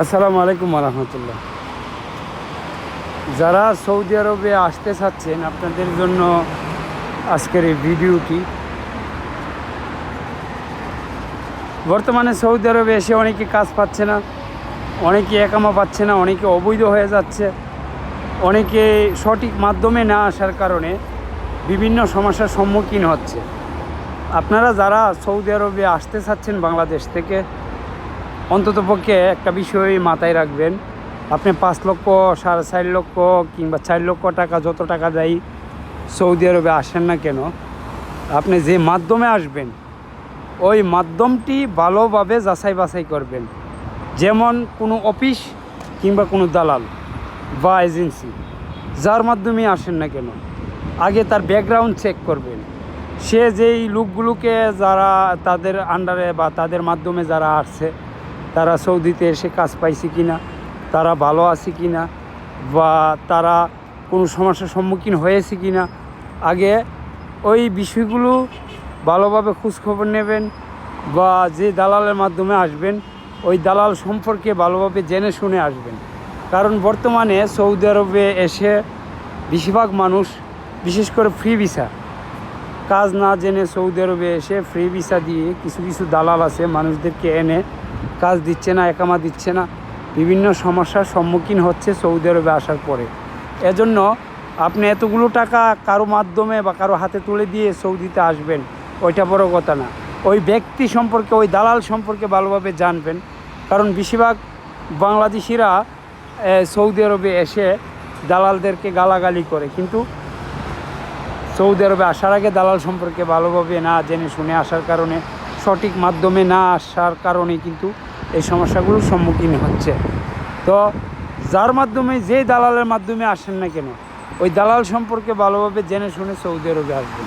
আসসালামু আলাইকুম রহমতুল্লাহ যারা সৌদি আরবে আসতে চাচ্ছেন, আপনাদের জন্য আজকের এই ভিডিওটি বর্তমানে সৌদি আরবে এসে অনেকে কাজ পাচ্ছে না, অনেকে একামা পাচ্ছে না, অনেকে অবৈধ হয়ে যাচ্ছে, অনেকে সঠিক মাধ্যমে না আসার কারণে বিভিন্ন সমস্যার সম্মুখীন হচ্ছে। আপনারা যারা সৌদি আরবে আসতে চাচ্ছেন বাংলাদেশ থেকে অন্ততপক্ষে একটা বিষয় মাথায় রাখবেন। আপনি পাঁচ লক্ষ, সাড়ে চার লক্ষ কিংবা চার লক্ষ টাকা যত টাকা দেয় সৌদি আরবে আসেন না কেন, আপনি যে মাধ্যমে আসবেন, ওই মাধ্যমটি ভালোভাবে যাচাই বাছাই করবেন। যেমন কোনো অফিস কিংবা কোনো দালাল বা এজেন্সি, যার মাধ্যমে আসেন না কেন, আগে তার ব্যাকগ্রাউন্ড চেক করবেন। সে যেই লোকগুলোকে যারা তাদের আন্ডারে বা তাদের মাধ্যমে যারা আসছে তারা সৌদিতে এসে কাজ পাইছে কি না তারা ভালো আছে কি না বা তারা কোনো সমস্যার সম্মুখীন হয়েছে কি না আগে ওই বিষয়গুলো ভালোভাবে খোঁজখবর নেবেন বা যে দালালের মাধ্যমে আসবেন, ওই দালাল সম্পর্কে ভালোভাবে জেনে শুনে আসবেন। কারণ বর্তমানে সৌদি আরবে এসে বেশিরভাগ মানুষ, বিশেষ করে ফ্রি ভিসা কাজ না জেনে সৌদি আরবে এসে ফ্রি ভিসা দিয়ে কিছু কিছু দালাল আছে, মানুষদেরকে এনে কাজ দিচ্ছে না, একামা দিচ্ছে না। বিভিন্ন সমস্যার সম্মুখীন হচ্ছে সৌদি আরবে আসার পরে। এজন্য আপনি এতগুলো টাকা কারও মাধ্যমে বা কারও হাতে তুলে দিয়ে সৌদিতে আসবেন, ওইটা বড় কথা না। ওই ব্যক্তি সম্পর্কে, ওই দালাল সম্পর্কে ভালোভাবে জানবেন। কারণ বেশিরভাগ বাংলাদেশিরা সৌদি আরবে এসে দালালদেরকে গালাগালি করে। কিন্তু সৌদি আরবে আসার আগে দালাল সম্পর্কে ভালোভাবে না জেনে শুনে আসার কারণে সঠিক মাধ্যমে না আসার কারণে কিন্তু এই সমস্যাগুলোর সম্মুখীন হচ্ছে। তো যার মাধ্যমে, যে দালালের মাধ্যমে আসেন না কেন, ওই দালাল সম্পর্কে ভালোভাবে জেনে শুনে সৌদি আরবে আসবেন।